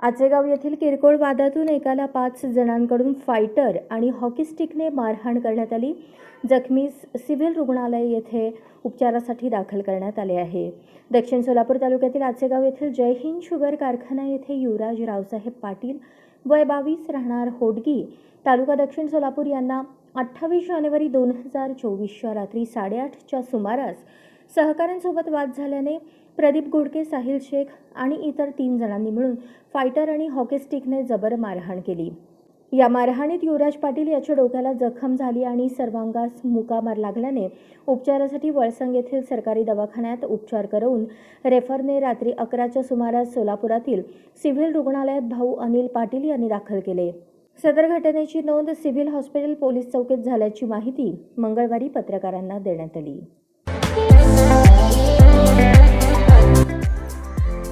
आचेगाव येथील किरकोळ वादातून एकाला पाच जणांकडून फायटर आणि हॉकी स्टिकने मारहाण करण्यात आली. जखमीस सिव्हिल रुग्णालय येथे उपचारासाठी दाखल करण्यात आले आहे. दक्षिण सोलापूर तालुक्यातील आचेगाव येथील जय हिंद शुगर कारखाना येथे युवराज रावसाहेब पाटील वय बावीस राहणार होडगी तालुका दक्षिण सोलापूर यांना अठ्ठावीस जानेवारी दोन हजार चोवीसच्या रात्री साडेआठच्या सुमारास सहकाऱ्यांसोबत वाद झाल्याने प्रदीप घोडके साहिल शेख आणि इतर तीन जणांनी मिळून फायटर आणि हॉकी स्टिकने जबर मारहाण केली. या मारहाणीत युवराज पाटील याच्या डोक्याला जखम झाली आणि सर्वांगास मुकामार लागल्याने उपचारासाठी वळसंग येथील सरकारी दवाखान्यात उपचार करवून रेफरने रात्री अकराच्या सुमारास सोलापुरातील सिव्हिल रुग्णालयात भाऊ अनिल पाटील यांनी दाखल केले. सदर घटनेची नोंद सिव्हिल हॉस्पिटल पोलीस चौकीत झाल्याची माहिती मंगळवारी पत्रकारांना देण्यात आली.